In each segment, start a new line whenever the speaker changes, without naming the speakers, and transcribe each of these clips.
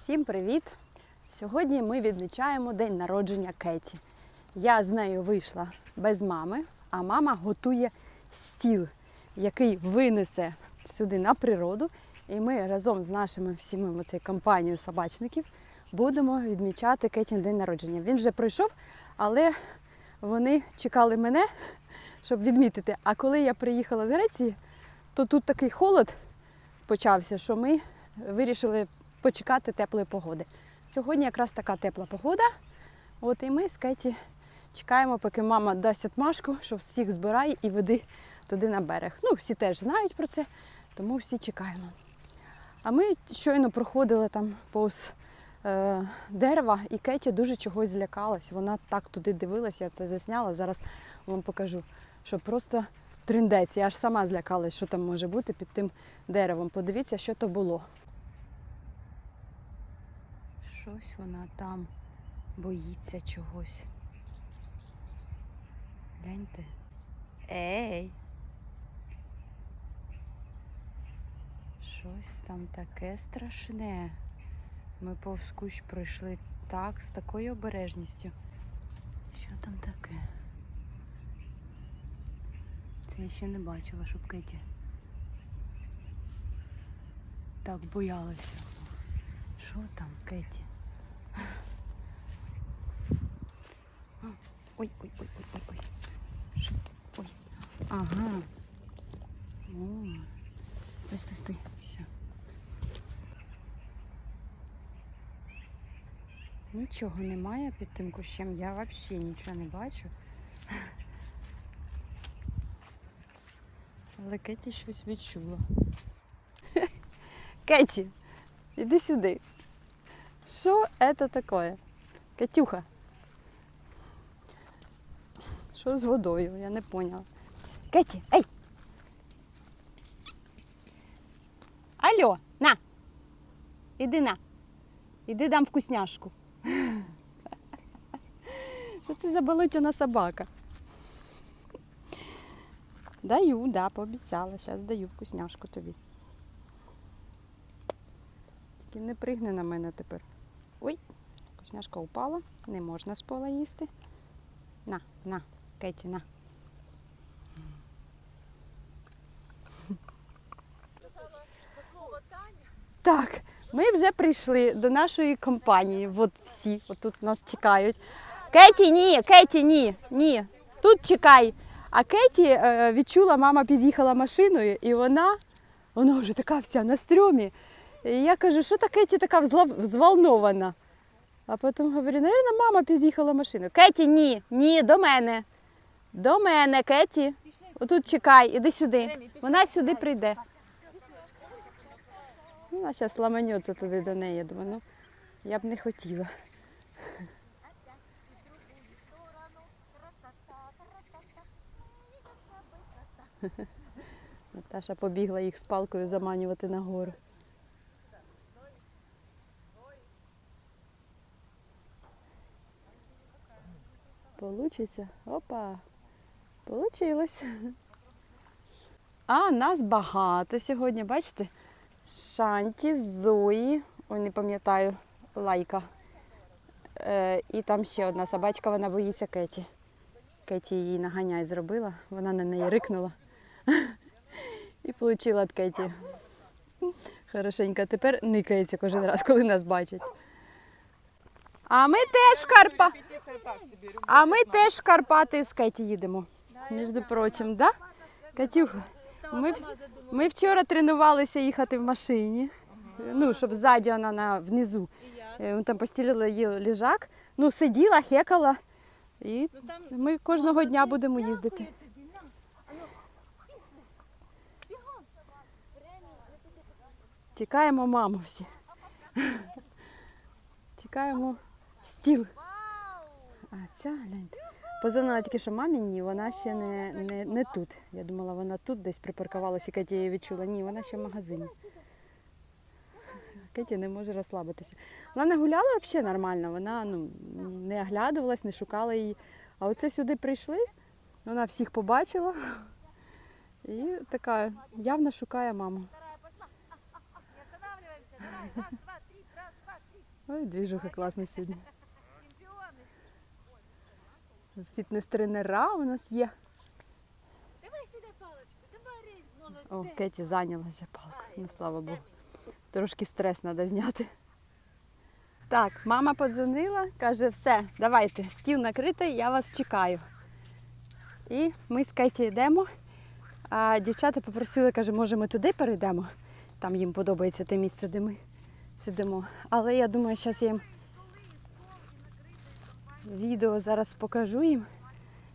Всім привіт! Сьогодні ми відмічаємо день народження Кеті. Я з нею вийшла без мами, а мама готує стіл, який винесе сюди на природу. І ми разом з нашими всіми цією компанією собачників будемо відмічати Кетін день народження. Він вже пройшов, але вони чекали мене, щоб відмітити. А коли я приїхала з Греції, то тут такий холод почався, що ми вирішили почекати теплої погоди. Сьогодні якраз така тепла погода. От і ми з Кеті чекаємо, поки мама дасть отмашку, що всіх збирає і веди туди на берег. Ну, всі теж знають про це, тому всі чекаємо. А ми щойно проходили там повз е, дерева, і Кеті дуже чогось злякалась. Вона так туди дивилася, я це засняла. Зараз вам покажу, що просто триндець. Я аж сама злякалась, що там може бути під тим деревом. Подивіться, що то було. Щось вона там боїться чогось. Гляньте. Ей! Щось там таке страшне. Ми повз кущ пройшли так, з такою обережністю. Що там таке? Це я ще не бачила, щоб Кеті так боялася. Що там, Кеті? А, Ой, ой, ой, ой, ой, ой. Ага. О. Стой, стой, стой. Все. Нічого немає під тим кущем. Я взагалі нічого не бачу. Але Кеті щось відчула. Кеті, іди сюди. Що це таке? Катюха. Що з водою? Я не поняла. Кеті, ей! Алло, на! Іди на. Іди дам вкусняшку. Що це за болотяна собака? Даю, да, пообіцяла. Зараз даю вкусняшку тобі. Тільки не пригни на мене тепер. Ой, вкусняшка упала, не можна з пола їсти. На, на, Кеті, на. Так, ми вже прийшли до нашої компанії. От всі, отут нас чекають. Кеті, ні, Кеті, ні, ні. Тут чекай. А Кеті відчула, мама під'їхала машиною, і вона, вона вже така вся на стрьомі. І я кажу, що та Кеті така взволнована. А потім говорю, навірно, мама під'їхала машиною. Кеті, ні, ні, до мене. До мене, Кеті. Отут чекай, іди сюди. Вона сюди прийде. Вона зараз ламанеться туди до неї. Думаю, ну, я б не хотіла. Наташа побігла їх з палкою заманювати нагору. Получиться? Опа! Получилось. А нас багато сьогодні, бачите? Шанті, Зої, ой, не пам'ятаю, лайка. Е, і там ще одна собачка, вона боїться Кеті. Кеті її наганяй зробила, вона на неї рикнула. І отримала від Кеті. Хорошенько, тепер никається кожен раз, коли нас бачить. А ми теж Карпа... А ми теж в Карпати з Кеті їдемо. Між прочим, да? Катюха, ми, ми вчора тренувалися їхати в машині. Ну, щоб ззаді вона на, внизу. Е, там постілили їй ліжак. Ну, сиділа, хекала. І ми кожного дня будемо їздити. Чекаємо маму всі. Чекаємо стіл. А ця гляньте. Позвонила тільки що мамі, ні, вона ще не, не, не тут. Я думала, вона тут десь припаркувалася, і Кеті її відчула. Ні, вона ще в магазині. Кеті не може розслабитися. Вона не гуляла взагалі нормально, вона ну, не оглядувалась, не шукала її. А оце сюди прийшли, вона всіх побачила і така явно шукає маму. Ой, двіжуха класна сьогодні. Фітнес-тренера у нас є.
Давай сюди паличку, давай, молодець.
О, Кеті зайняла вже палку. Ну, слава Богу. Трошки стрес треба зняти. Так, мама подзвонила, каже, все, давайте, стіл накритий, я вас чекаю. І ми з Кеті йдемо. А дівчата попросили, каже, може ми туди перейдемо. Там їм подобається те місце, де ми сидимо. Але я думаю, зараз я їм відео зараз покажу їм.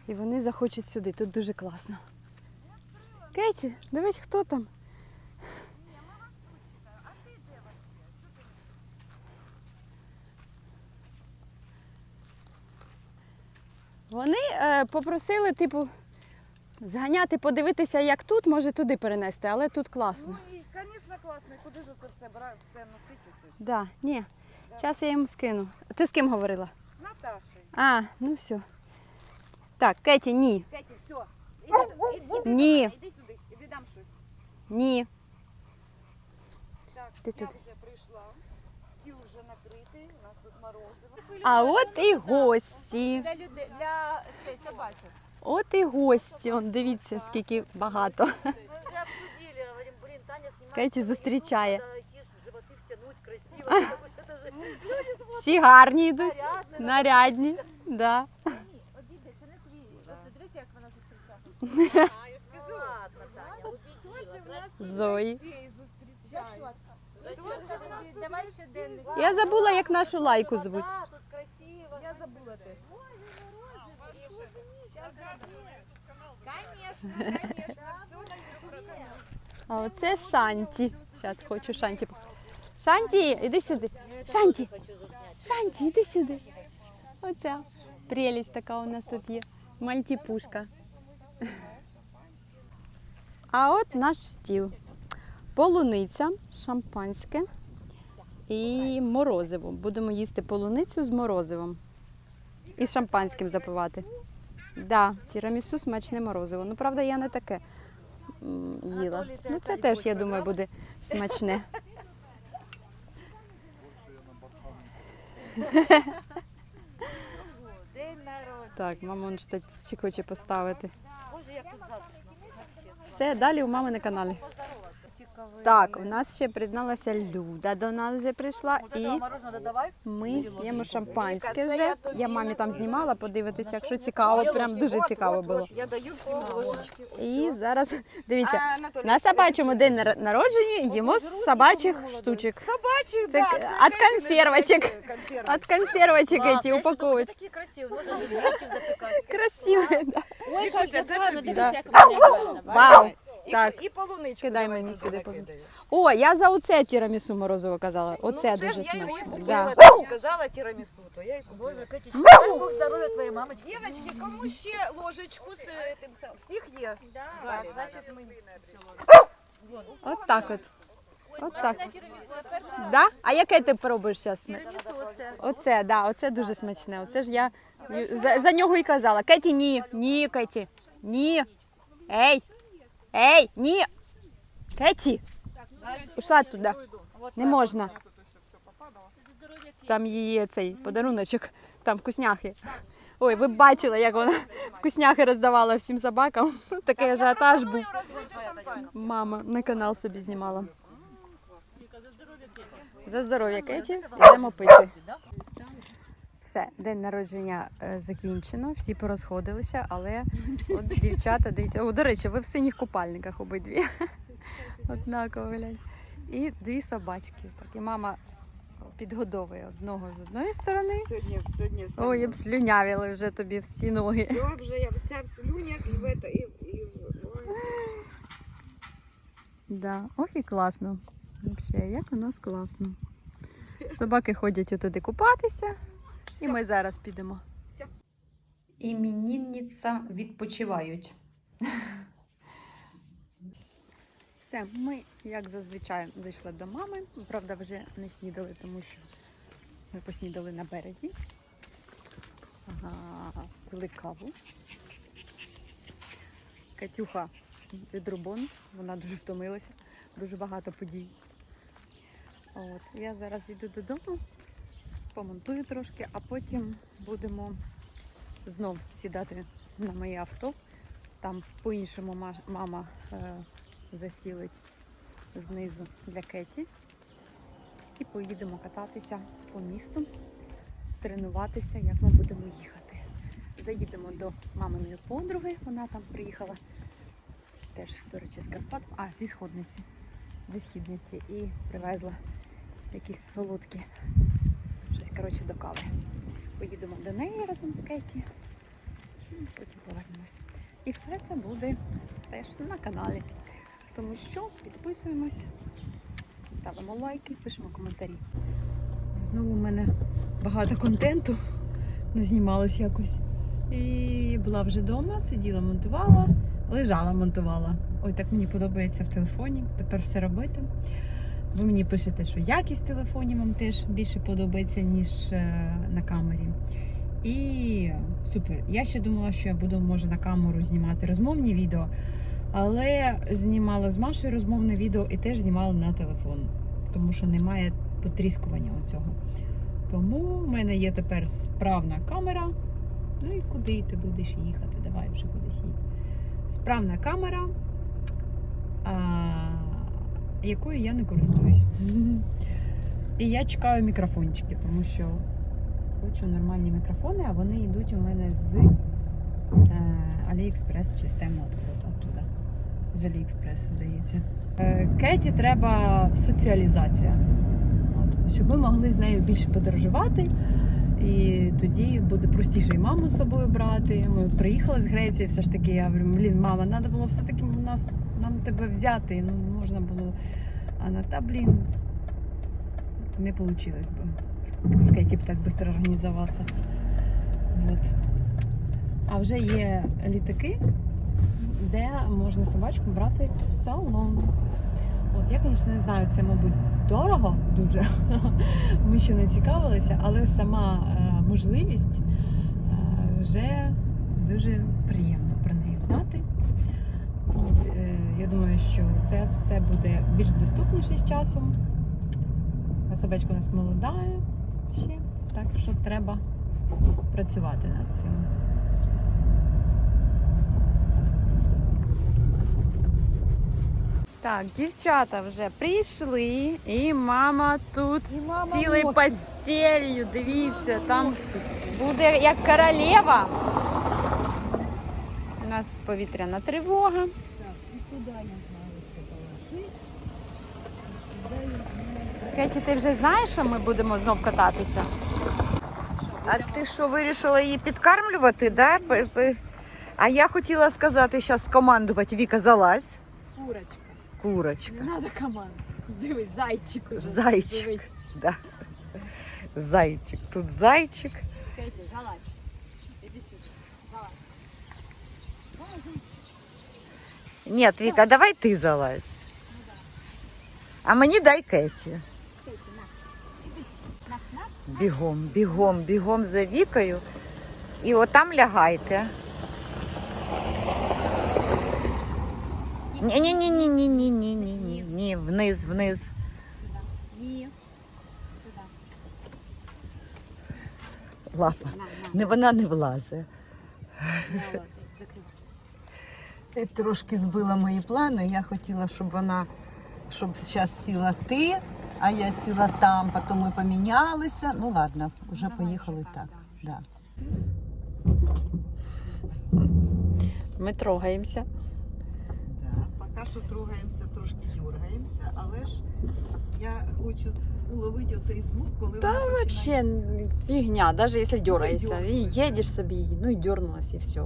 І вони захочуть сюди. Тут дуже класно. Кеті, дивись, хто там. Вони е, попросили, типу, зганяти, подивитися, як тут, може туди перенести, але тут класно.
Ну і, звісно, класно. Куди ж це все брати, все носити? Це?
Да, ні. Зараз я їм скину. Ти з ким говорила?
З Наташею.
А, ну все. Так, Кеті, ні.
Кеті, все. Іди, іди, іди,
Ні.
іди сюди, іди дам щось.
Ні.
Так,
Ти
я
туди.
вже прийшла. Стіл вже накритий, у нас тут морозиво.
А от і гості.
Для людей, для цей, собачок.
От і гості. Он, дивіться, скільки багато.
Мы уже обсудили, говорим, блин, Таня снимает.
Кеті зустрічає.
Животы втянуть красиво.
Всі гарні йдуть. Нарядні. Да.
Обійди, це не твій. От дивись, як вона зустрічає.
А, я скажу. Ладно, Таня, убедила.
Зої.
Давай щоденник.
Я забула, як нашу лайку звуть.
Тут красиво.
Я забула теж. Конечно, конечно,
А оце Шанті. Зараз хочу Шанті. Шанті, іди сюди. Шанті. Шанті, іди сюди. Оця прелість така у нас тут є. Мальтіпушка. А от наш стіл. Полуниця, шампанське і морозиво. Будемо їсти полуницю з морозивом. І з шампанським запивати. Да, тірамісу смачне морозиво. Ну, правда, я не таке їла. Ну, це теж, я думаю, буде смачне.
День народу.
Так, мама он штатчик хоче поставити. Все, далі у мами на каналі. Так, у нас ще приєдналася Люда до нас вже прийшла.
Вот
І
этого мороженого давай.
ми п'ємо шампанське
Віка, це
вже.
я тобі
Я мамі там знімала, подивитися, якщо цікаво, прям дуже
От,
цікаво
от,
було.
от, Я даю всім ложечки.
І зараз дивіться,
А, Анатолій,
на собачому день нар- народження їмо з собачих штучок.
Собачий,
Це
да,
к-
це
от
Кеті
консервочек.
найбільше консерви.
От консервочек
Класс,
эти
я еще думаю,
упаковочки.
Такие красивые. Можно же яйцо запекать.
Красиві, да.
Ой,
Вікуся,
як
це
гарно,
тобі.
дивись,
Да.
як в мене гарно.
Вау!
І,
Так.
і полуничку
Кидай
давай
мені
туди
сюди
накидаю.
О, я за оце тірамісу морозиво казала. Оце
ну, це
дуже
ж я його і
смачно.
купила.
Да.
Ти сказала тірамісу, то я і купила.
Боже, Катечка, дай Бог здоровья твоей мамочке.
Дівчатки, кому ще ложечку з е, тим самим? Всіх є? Так, значить ми...
От так от. От так. Да? А яке ти пробуєш зараз? Оце, да, оце дуже смачне. Оце ж я за, за нього і казала. Кеті, ні, ні, Кеті, ні. Ей, ей, ні. Кеті. Пішла туди. Не можна. Там її цей подаруночок, там вкусняхи. Ой, ви б бачили, як вона вкусняхи роздавала всім собакам. Такий ажіотаж був. Мама на канал собі знімала. За здоров'я Кеті. Йдемо пити. Все, день народження е, закінчено, всі порозходилися, але от дівчата, дивіться, о, до речі, ви в синіх купальниках обидві. Однаково, глянь. І дві собачки. Так, і мама підгодовує одного з одної сторони.
Сьогодні, сьогодні все.
Ой, обслюнявили вже тобі всі ноги.
Все вже, я вся в слюнях і в это, і, і в... Ой.
Да. Ох і класно. Взагалі, як у нас класно. Собаки ходять отуди купатися, і ми зараз підемо. Іменінниця відпочивають. Все, ми, як зазвичай, зайшли до мами. Правда, вже не снідали, тому що ми поснідали на березі. Ага, пили каву. Катюха відрубон, вона дуже втомилася, дуже багато подій. От, я зараз йду додому, помонтую трошки, а потім будемо знов сідати на моє авто. Там по-іншому мама е, застілить знизу для Кеті. І поїдемо кататися по місту, тренуватися, як ми будемо їхати. Заїдемо до маминої подруги, вона там приїхала теж, до речі, з Карпат, а зі сходниці, зі східниці, і привезла якісь солодкі, коротше до кави. Поїдемо до неї разом з Кеті, потім повернемось. І все це буде теж на каналі. Тому що підписуємось, ставимо лайки, пишемо коментарі. Знову в мене багато контенту не знімалось якось. І була вже вдома, сиділа, монтувала, лежала, монтувала. Ой, так мені подобається в телефоні. Тепер все робити. Ви мені пишете, що якість в телефоні вам теж більше подобається, ніж е, на камері. І супер. Я ще думала, що я буду може на камеру знімати розмовні відео, але знімала з Машою розмовне відео і теж знімала на телефон, тому що немає потріскування у цього. Тому в мене є тепер справна камера. Ну і куди ти будеш їхати? Давай вже кудись їдь. Справна камера, а, якою я не користуюсь. І я чекаю мікрофончики, тому що хочу нормальні мікрофони, а вони йдуть у мене з е, AliExpress чи з темного оттуда. З AliExpress, здається. Е, Кеті треба соціалізація. Щоб ми могли з нею більше подорожувати. І тоді буде простіше і маму з собою брати. Ми приїхали з Греції, все ж таки. Я говорю, блін, мама, треба було все-таки нас, нам тебе взяти. Ну, можна було. А на та, блін, не вийшло би. З б так швидко організуватися. От. А вже є літаки, де можна собачку брати в салон. От я, звісно, не знаю, це, мабуть, дорого дуже. Ми ще не цікавилися, але сама е, можливість е, вже дуже приємно про неї знати. От, е, я думаю, що це все буде більш доступніше з часом. Собачка у нас молода ще, так що треба працювати над цим. Так, дівчата вже прийшли, і мама тут з цілою постелью. Дивіться, там буде як королева. У нас повітряна тривога. Кеті, ти вже знаєш, що ми будемо знов кататися?
А ти що, вирішила її підкармлювати, да? А я хотіла сказати, зараз командувати Віка залазь.
Курочка.
Курочка.
Не треба команд. Дивись, зайчик уже.
Зайчик.
Дивись.
Да. Зайчик. Тут зайчик.
Кеті, залазь. Іди сюди.
Ні, Віка, давай ти залазь. А мені дай Кеті. Бігом, бігом, бігом за Вікою. І отам лягайте. Ні, ні, ні, ні, ні, ні, ні, ні, ні, ні, вниз, вниз.
Ні.
Лапа. Не вона не влазить. Ти трошки збила мої плани. Я хотіла, щоб вона, щоб зараз сіла ти, а я сіла там, потім ми помінялися. Ну ладно, вже поїхали так.
Ми трогаємося.
Поки що трогаємося, трошки дергаємося, але ж я хочу уловити оцей звук, коли
Та
вона починає.
вообще фігня, навіть якщо дергаєшся. І їдеш собі, ну і дернулась, і все.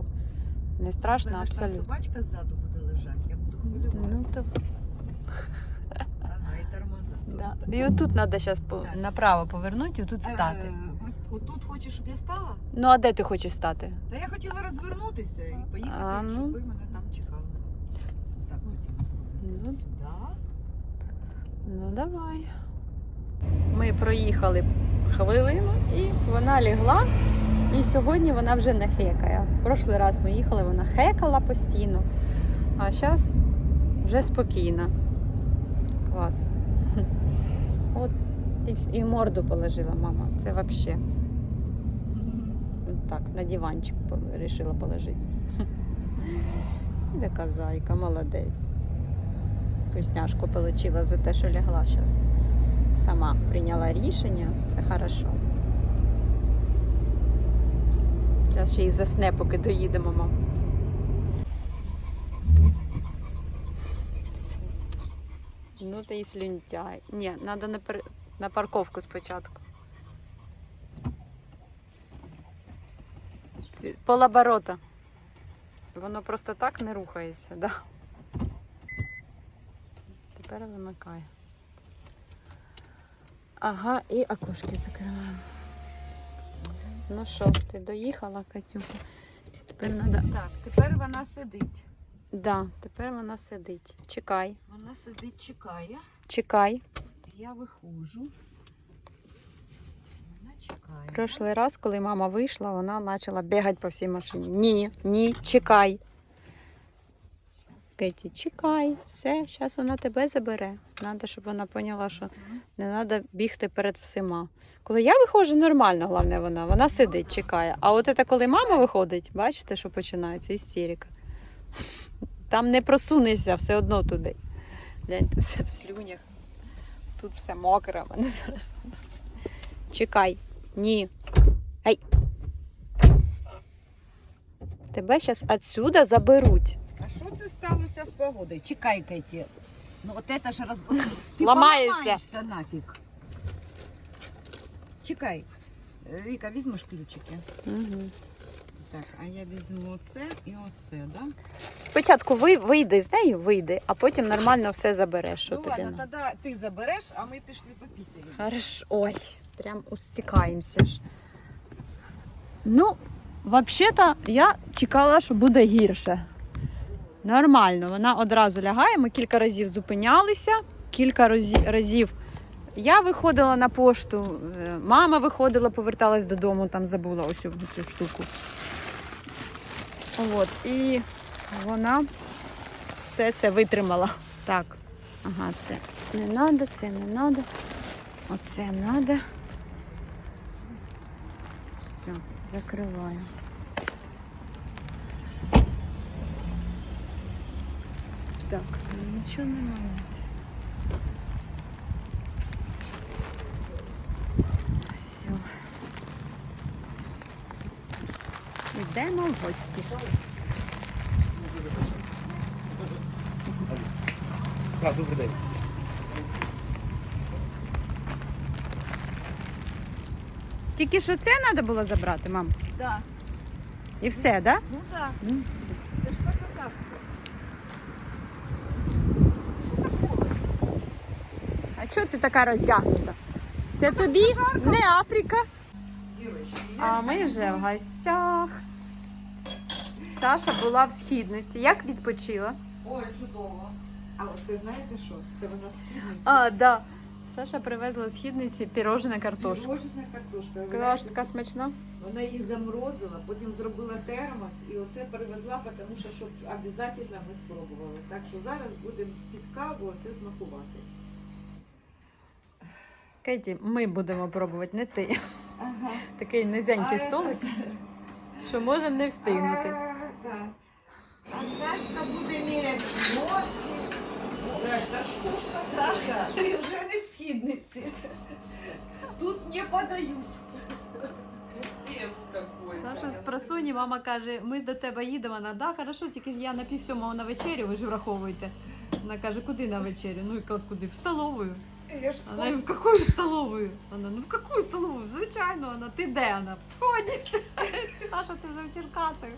Не страшно,
Мене ж там
абсолютно.
собачка ззаду буде лежати, я буду хвилюватися.
Ну, то,
Ага, і тормоза.
да. І отут треба зараз
Так.
направо повернути і тут стати.
Е, от- Отут хочеш, щоб я стала?
Ну а де ти хочеш стати?
Та я хотіла розвернутися і поїхати,
А, ну.
щоб ви мене
Ну. Ну давай. Ми проїхали хвилину і вона лягла. І сьогодні вона вже не хекає. В прошлий раз ми їхали, вона хекала постійно, а зараз вже спокійна. Клас. От І, і морду положила мама. Це взагалі. Так, на диванчик вирішила положити. Така зайка, молодець. Вкусняшку отримала за те, що лягла зараз. Сама прийняла рішення, це хорошо. Зараз ще й засне, поки доїдемо, мам. Ну ти і слюнтяй. Ні, треба на, пер... на парковку спочатку. Полоборота. Воно просто так не рухається, да. Тепер вимикає. Ага, і окошки закриваємо. Ну що, ти доїхала, Катюха? Тепер треба.
Так, тепер вона сидить.
Да, тепер вона сидить. Чекай,
Вона сидить, чекає.
чекай.
Я виходжу. Вона чекає.
Прошлий раз, коли мама вийшла, вона почала бігати по всій машині. Ні, ні, чекай. Кеті, чекай, все, зараз вона тебе забере. Треба, щоб вона поняла, що не треба бігти перед всіма. Коли я виходжу, нормально, головне вона. Вона сидить, чекає. А от це коли мама виходить, бачите, що починається істерика. Там не просунешся все одно туди. Гляньте, все в слюнях. Тут все мокре, мене зараз. Чекай. Ні. Ай. Тебе зараз отсюда заберуть.
Що це сталося з погодою? Чекай, Кеті. Ну от це ж роз... Ти
Ламаєшся.
поламаєшся нафіг. Чекай. Е, Віка, візьмеш ключики?
Угу.
Так, а я візьму оце і оце, да?
Спочатку ви, вийди з нею, вийди, а потім нормально все забереш. Що
ну
тобі
ладно, тоді ти забереш, а ми пішли по пісері.
Хорошо. Ой, прям устікаємося ж. Ну, взагалі-то я чекала, що буде гірше. Нормально, вона одразу лягає. Ми кілька разів зупинялися, кілька разів. Я виходила на пошту, е, мама виходила, поверталась додому, там забула ось цю, штуку. От, і вона все це витримала. Так, ага, це не треба, це не треба. Оце надо. Все, закриваю. Так, ну, нічого немає. Все. Йдемо в гості.
Так, добрий день.
Тільки що це треба було забрати, мам?
Да.
І все, так? Да?
Ну так.
Ну, все.
Це ж перша так.
А чого ти така роздягнута? Це тобі не Африка. А ми вже в гостях. Саша була в східниці. Як відпочила?
Ой, чудово. А от ви знаєте що? Це вона східниця.
А, да. Саша привезла з східниці пірожне картошку.
Пірожна картошка.
Сказала, що така смачна.
Вона її заморозила, потім зробила термос і оце привезла, тому що щоб обов'язково ми спробували. Так що зараз будемо під каву це смакувати.
Кеті, ми будемо пробувати, не ти.
Ага.
Такий низенький столик, що можемо не встигнути.
А, да. А Сашка буде міряти. Та що ж Саша, ти вже не в східниці. Тут не подають.
Саша з просоні, мама каже, ми до тебе їдемо. Вона, да, хорошо, тільки ж я на пів сьомого на вечерю, ви ж враховуєте. Вона каже, куди на вечерю? Ну і куди? В столовую.
Я ж
Вона і в какую столовую? Вона, ну в какую столовую? Звичайно, вона, ти де вона? В сходниці. Саша, ти вже в Черкасах.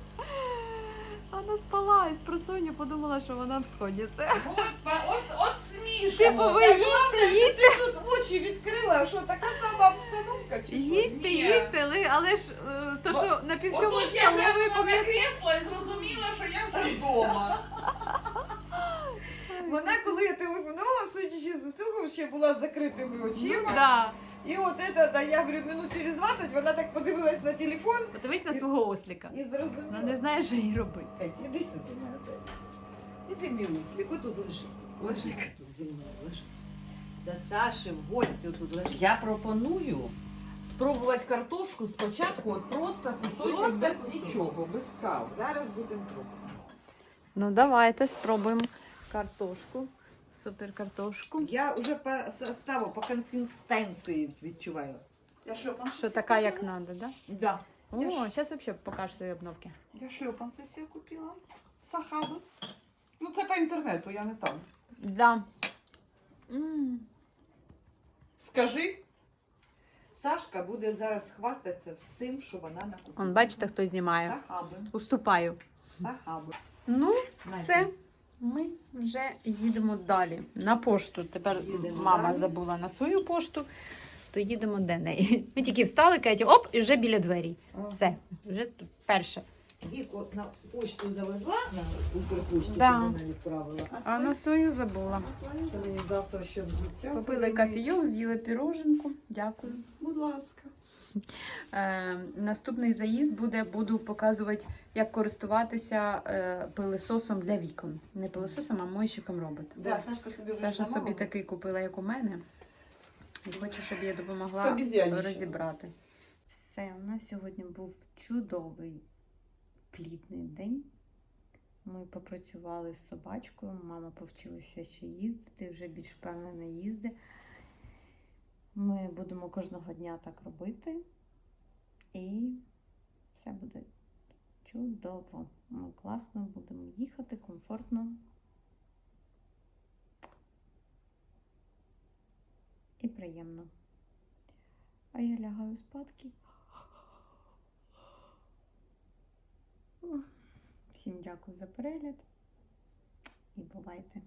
Вона спала і з просоння подумала, що вона в сходниці.
От, от, от смішно.
Типу, ви їдьте, їдьте,
ти тут очі відкрила, що така сама обстановка чи що?
їдьте,
Ні.
їдьте, але, але ж е, то, що на пів сьомої
Отож я
столової
глянула на кресло і зрозуміла, що я вже вдома.
Вона, коли я телефонувала, судячи з усього, ще була з закритими очима.
Да.
І от це, да, я говорю, минут через 20, вона так подивилась на телефон
Подивись на свого осліка.
і зрозуміла.
Вона не знає, що їй робити.
Катя, іди сюди, моя зайка. Іди, мій ослік, отут лежись. Ложись тут зі мною, лежи. До Саші в гості тут лежить.
Я пропоную спробувати картошку спочатку, от просто кусочок
Просто
без
кусочок.
нічого, без кави.
Зараз будемо пробувати.
Ну давайте спробуємо картошку. Супер картошку.
Я вже по составу, по консистенції відчуваю.
Я шльопанці
Що
себе
така, як
купила.
надо, да?
Да.
О,
Я
зараз взагалі покажу свої обновки.
Я шльопанці себе купила. Сахаби. Ну це по інтернету, я не там.
Да. М.
Скажи,
Сашка буде зараз хвастатися всім, що вона накупила.
Он, бачите, хто знімає.
Сахаби.
Уступаю.
Сахаби.
Ну, все. Ми вже їдемо далі. На пошту. Тепер
Їдемо
мама
далі.
забула на свою пошту, то їдемо до неї. Ми тільки встали, Кеті, оп, і вже біля дверей. Все, вже тут перше.
Віку на почту завезла, на Укрпочту,
Да.
що вона відправила.
А на свою забула.
Це мені завтра ще взуття.
Попили кафійок, з'їли піроженку. Дякую.
Будь ласка.
Е, наступний заїзд буде, буду показувати, як користуватися е, пилисосом для вікон. Не пилисосом, а мойщиком робота.
Да, Сашка собі вже
Саша собі такий купила, як у мене. І хочу, щоб я допомогла
Собі
розібрати. Все, у нас сьогодні був чудовий плідний день. Ми попрацювали з собачкою, мама повчилася ще їздити, вже більш впевнено їздить. Ми будемо кожного дня так робити. І все буде чудово. Ми класно будемо їхати, комфортно. і приємно. А я лягаю спадки. Всім дякую за перегляд і бувайте!